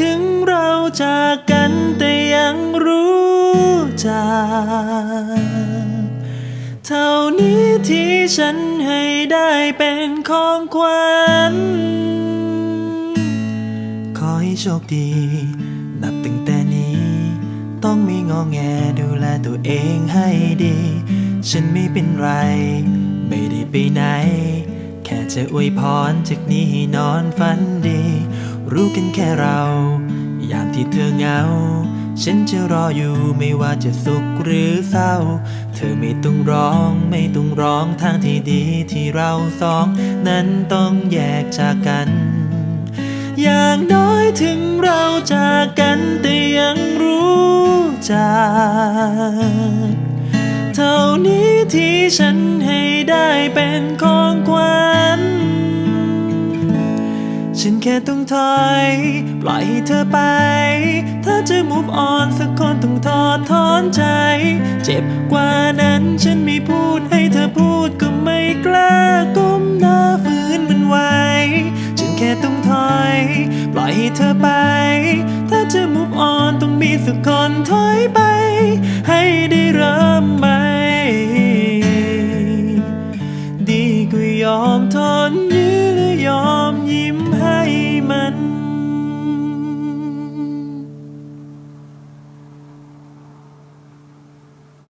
ถึงเราจากกันแต่ยังรู้จัก เท่านี้ที่ฉันให้ได้เป็นของขวัญ ขอให้โชคดี นับตั้งแต่นี้ ต้องม่งอแงดูแลตัวเองให้ดี ฉันไม่เป็นไร ไม่ได้ไปไหน แค่จะอวยพรจากนี้นอนฝันดี รู้กันแค่เรา ยามที่เธอเหงา ฉันจะรออยู่ไม่ว่าจะสุขหรือเศร้า เธอไม่ต้องร้องไม่ต้องร้องทางที่ดีที่เราสอง นั้นต้องแยกจากกัน อย่างน้อยถึงเราจากกันแต่ยังรู้จัก เท่านี้ที่ฉันให้ได้เป็นขอ ค่ต้องถอย ปล่อยให้เธอไป ถ้าจะ move on สักคนต้องทอดถอนใจ เจ็บกว่านั้นฉันไม่พูดให้เธอพูดก็ไม่กล้าก้มหน้าฝืนมันไว้ ฉันแค่ต้องถอย ปล่อยให้เธอไป ถ้าจะ move on ต้องมีสักคนถอยไป ให้ได้เริ่มใหม่ดีกว่ายอมทนอยอมยิ้มให้มัน